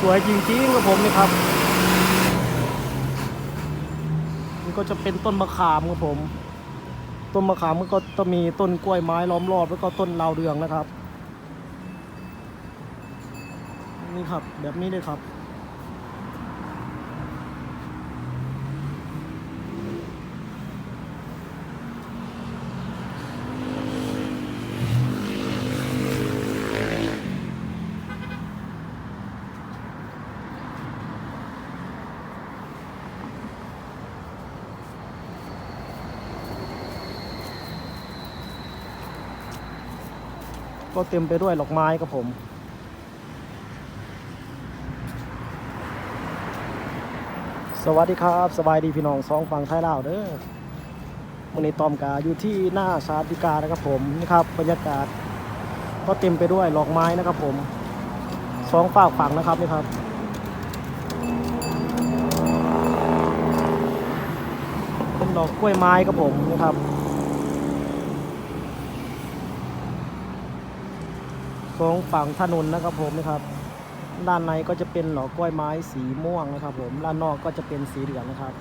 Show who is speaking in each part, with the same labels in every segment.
Speaker 1: สวยจริงๆครับผมนี่ครับนี่ก็จะเป็นต้นมะขามครับผม ต้นมะขามมันก็จะมีต้นกล้วยไม้ล้อมรอบแล้วก็ต้นลาวเรืองนะครับ นี่ครับแบบนี้เลยครับ ก็เต็มไปด้วยดอกไม้ครับผมสวัสดีครับ สบายดีพี่น้องสองฝั่งไทยลาวเด้อวันนี้ตอมกาอยู่ที่หน้าสาธิกานะครับผมนี่ครับบรรยากาศ ก็เต็มไปด้วยดอกไม้นะครับผมสองฝากฝั่งนะครับนี่ครับ เป็นดอกกล้วยไม้ครับผมนี่ครับ สองฝั่งถนนนะครับผมนะครับด้านในก็จะเป็นหลอกกล้วยไม้สีม่วงนะครับ ผมด้านนอกก็จะเป็นสีเหลืองนะครับ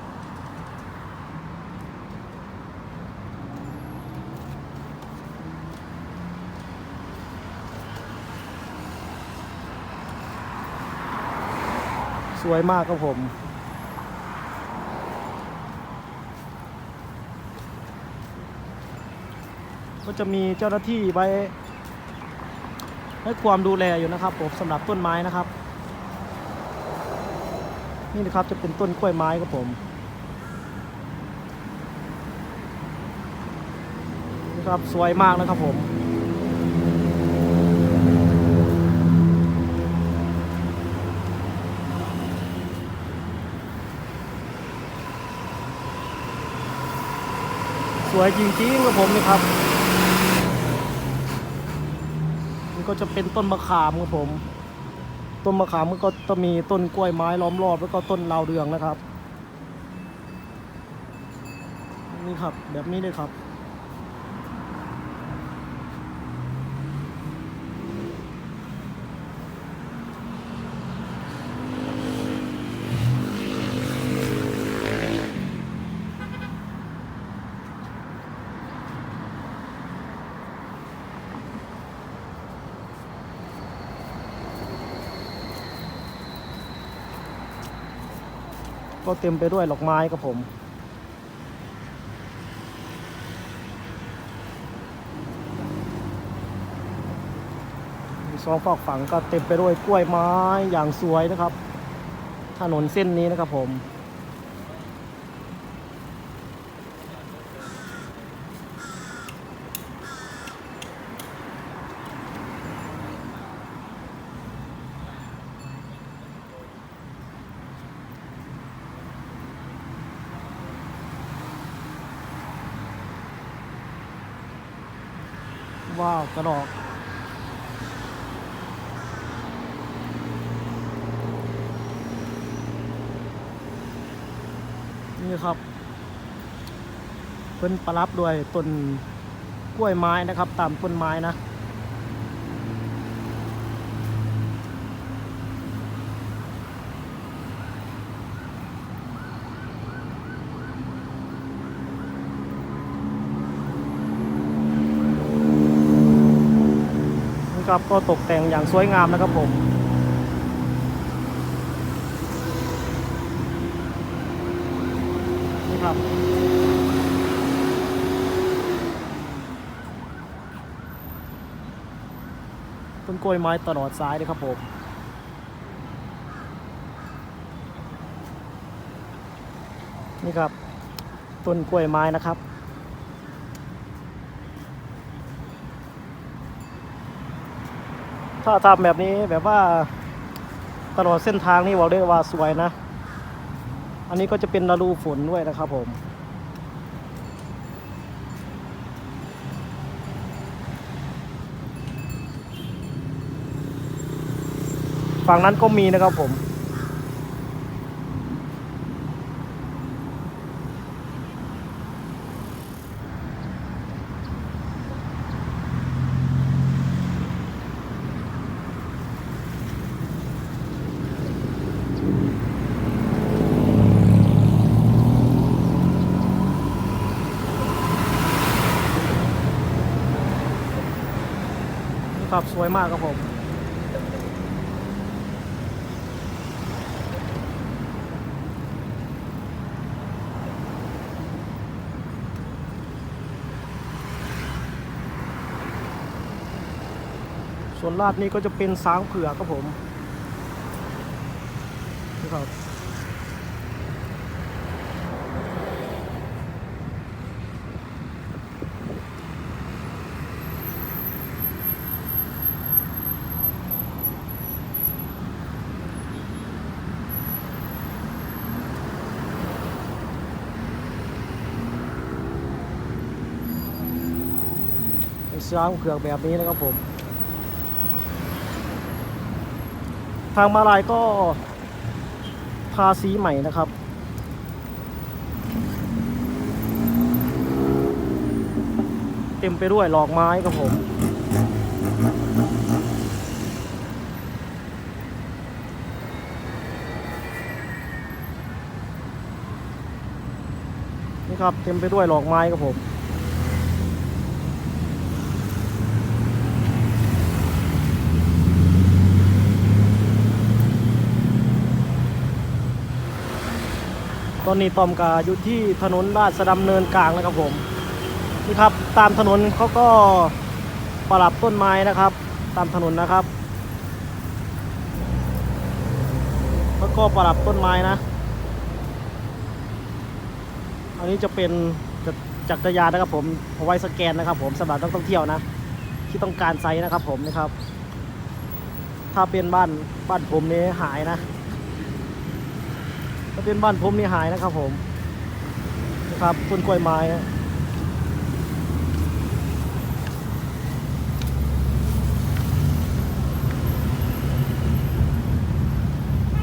Speaker 1: สวยมากครับผมก็จะมีเจ้าหน้าที่ไว้ ให้ความดูแลอยู่นะครับผมสำหรับต้นไม้นะครับ นี่นะครับจะเป็นต้นกล้วยไม้ครับผมนี่ครับสวยมากนะครับผมสวยจริงๆครับผมนี่ครับ มัน ก็จะเป็นต้นมะขามครับผม ต้นมะขามมันก็จะมีต้นกล้วยไม้ล้อมรอบแล้วก็ต้นลาวเรืองนะครับ นี่ครับแบบนี้เลยครับ ก็เต็มไปด้วยดอกไม้ครับผมสองฝากฝั่งก็เต็มไปด้วยกล้วยไม้อย่างสวยนะครับ ถนนเส้นนี้นะครับผม ว้าวกระดอกนี่ครับ เพิ่นประรับด้วยต้นกล้วยไม้นะครับ ตามต้นไม้นะ ครับ ก็ตกแต่งอย่างสวยงามนะครับผมนี่ครับต้นกล้วยไม้ตลอดซ้ายเลยครับผมนี่ครับต้นกล้วยไม้นะครับ ถ้าทำแบบนี้แบบว่าตลอดเส้นทางนี่บอกได้ว่าสวยนะ อันนี้ก็จะเป็นฤดูฝนด้วยนะครับผม ฝั่งนั้นก็มีนะครับผม ครับสวยมากครับผมส่วนลาดนี้ก็จะเป็นสางเผือกครับผมนี่ครับ เป็นช้างเผือกแบบนี้นะครับผม ทางมาลายก็ทาสีใหม่นะครับเต็มไปด้วยหลอกไม้ครับผม นี่ครับเต็มไปด้วยหลอกไม้ครับผม อนนี้ตอมกาอยู่ที่ถนนราชดำเนินกลางนะครับผมนี่ครับตามถนนเขาก็ปรับต้นไม้นะครับ ตามถนนนะครับแล้วก็ปรับต้นไม้นะ อันนี้จะเป็นจักจักรยานนะครับผมเอาไว้สแกนนะครับ ผมสำหรับนักท่องเที่ยวนะ ที่ต้องการไซส์นะครับ ผมนะครับ ถ้าเป็นบ้านบ้านผมนี่หายนะ ถ้าเป็นบ้านผมนี่หายนะครับผมนะครับต้นกล้วยไม้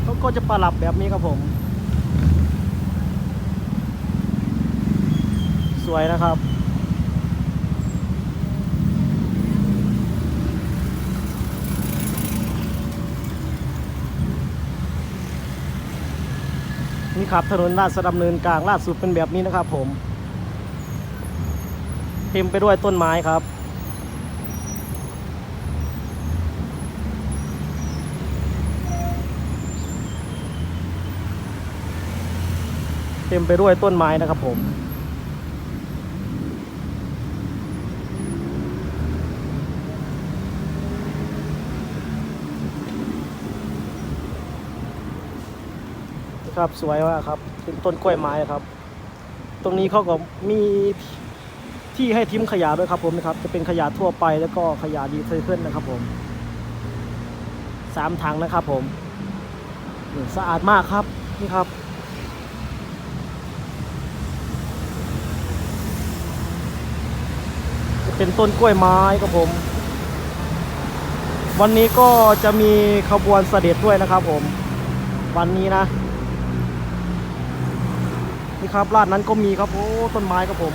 Speaker 1: เขาก็จะประหลับแบบนี้ครับผม สวยนะครับ นี่ครับถนนราชดำเนินกลางลาดสุดเป็นแบบนี้นะครับ ผม เต็มไปด้วยต้นไม้ครับ เต็มไปด้วยต้นไม้นะครับผม ครับสวยมากครับ เป็นต้นกล้วยไม้ครับ ตรงนี้เขาก็มีที่ให้ทิ้งขยะด้วยครับผมนะครับจะเป็นขยะทั่วไปแล้วก็ขยะดีไซเคิลนะครับผมสามถังนะครับผมสะอาดมากครับนี่ครับจะเป็นต้นกล้วยไม้ครับผม วันนี้ก็จะมีขบวนเสด็จด้วยนะครับผม วันนี้นะ นี่ครับลาดนั้นก็มีครับโอ้ต้นไม้ครับผม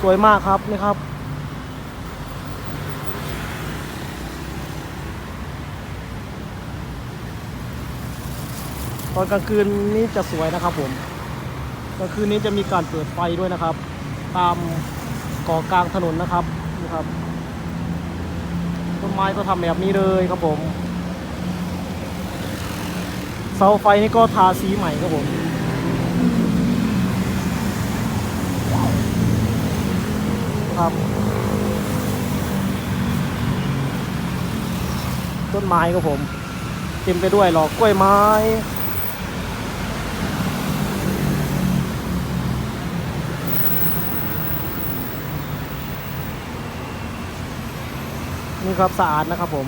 Speaker 1: สวยมากครับนี่ครับ ตอนกลางคืนนี้จะสวยนะครับผมกลางคืนนี้จะมีการเปิดไฟด้วยนะครับ ตามกาะกลางถนนนะครับนี่ครับต้นไม้ก็ทำแบบนี้เลยครับผม เสาไฟนี่ก็ทาสีใหม่ครับผม ครับ ต้นไม้ครับผม เต็มไปด้วยหลอกกล้วยไม้นี่ครับสะอาดนะครับผม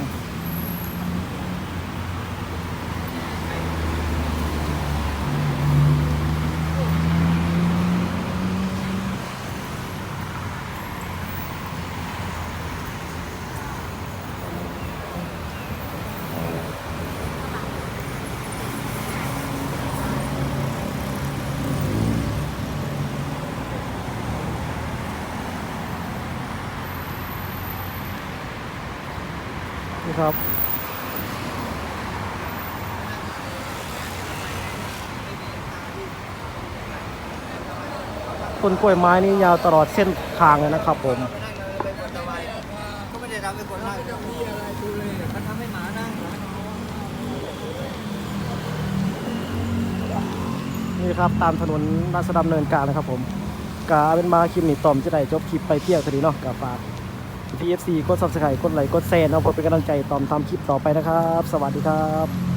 Speaker 1: นี่ครับต้นกล้วยไม้นี่ยาวตลอดเส้นทางเลยนะครับผม
Speaker 2: ก็ไม่ได้ทำให้คนนั่ง
Speaker 3: จะมีอะไรดูเลยเขาทำให้หมานั่ง
Speaker 1: นี่ครับตามถนนราชดำเนินกลางนะครับผมกาเป็นมาคลิปนี้ตอมจะได้จบคลิปไปเที่ยวทะเลเนาะกับฝาก PFC กด subscribe กดไลค์กดแชร์เนาะเพื่อเป็นกำลังใจตอมทำคลิปต่อไปนะครับ สวัสดีครับ